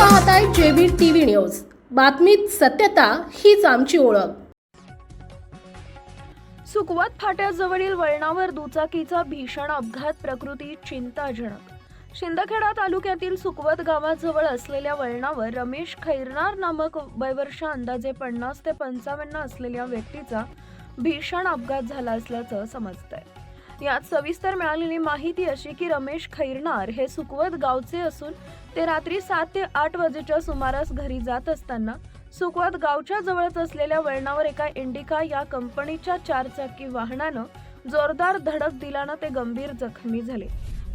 पाहताय JB TV news. बातमीत सत्यता हीच आमची ओळख. सुकवत फाट्याजवळील वळणावर दुचाकीचा भीषण अपघात प्रकृती चिंताजनक. शिंदखेडा तालुक्यातील सुकवत गावाजवळ असलेल्या वळणावर रमेश खैरनार नामक वयवर्ष अंदाजे पन्नास ते पंचावन्न असलेल्या व्यक्तीचा भीषण अपघात झाला असल्याचं समजतंय. यात सविस्तर मिळालेली माहिती अशी की रमेश खैरनार हे सुकवत गावचे असून ते रात्री सात ते आठ वाजेच्या सुमारास घरी जात असताना सुकवत गावच्या जवळच असलेल्या वळणावर एका इंडिका या कंपनीच्या चारचाकी वाहनानं जोरदार धडक दिल्यानं ते गंभीर जखमी झाले.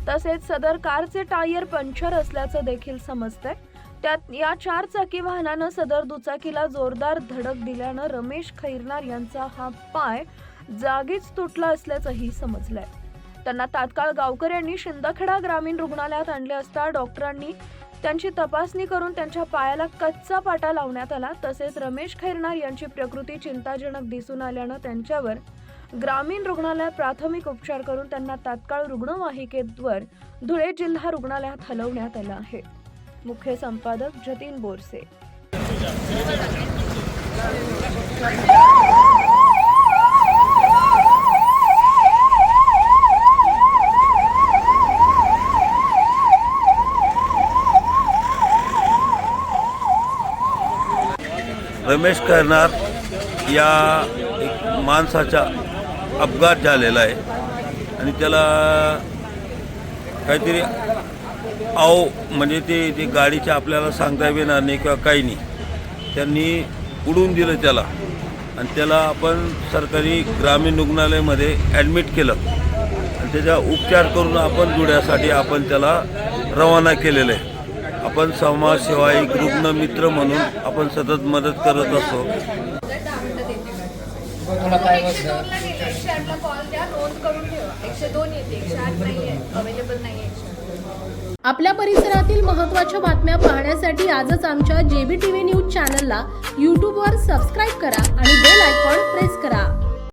तसेच सदर कारचे टायर पंक्चर असल्याचं देखील समजतंय. त्यात या चार चाकी वाहनानं सदर दुचाकीला जोरदार धडक दिल्यानं रमेश खैरनार यांचा हा पाय जागीच तुटला असल्याचंही समजलंय. त्यांना तात्काळ गावकऱ्यांनी शिंदखेडा ग्रामीण रुग्णालयात आणले असता डॉक्टरांनी त्यांची तपासणी करून त्यांच्या पायाला कच्चा पाटा लावण्यात आला. तसेच रमेश खैरनार यांची प्रकृती चिंताजनक दिसून आल्यानं त्यांच्यावर ग्रामीण रुग्णालयात प्राथमिक उपचार करून त्यांना तात्काळ रुग्णवाहिकेवर धुळे जिल्हा रुग्णालयात हलवण्यात आलं आहे. मुख्य संपादक जतीन बोरसे. रमेश करणार या एक माणसाचा अपघात झालेला आहे. आणि त्याला काहीतरी आव म्हणजे ते ते गाडीच्या आपल्याला सांगता येणार नाही किंवा काही नाही. त्यांनी उडून दिलं त्याला. आणि त्याला आपण सरकारी ग्रामीण रुग्णालयामध्ये ॲडमिट केलं. आणि त्याचा उपचार करून आपण जुड्यासाठी आपण त्याला रवाना केलेलं आहे. आपण समाजसेवा एक रुग्ण मित्र म्हणून आपण सतत मदत करत असतो. आपल्या परिसरातील महत्त्वाच्या बातम्या पाहण्यासाठी आजच आमच्या जेबी टीव्ही न्यूज चॅनलला यूट्यूबवर सबस्क्राईब करा आणि बेल आयकॉन प्रेस करा.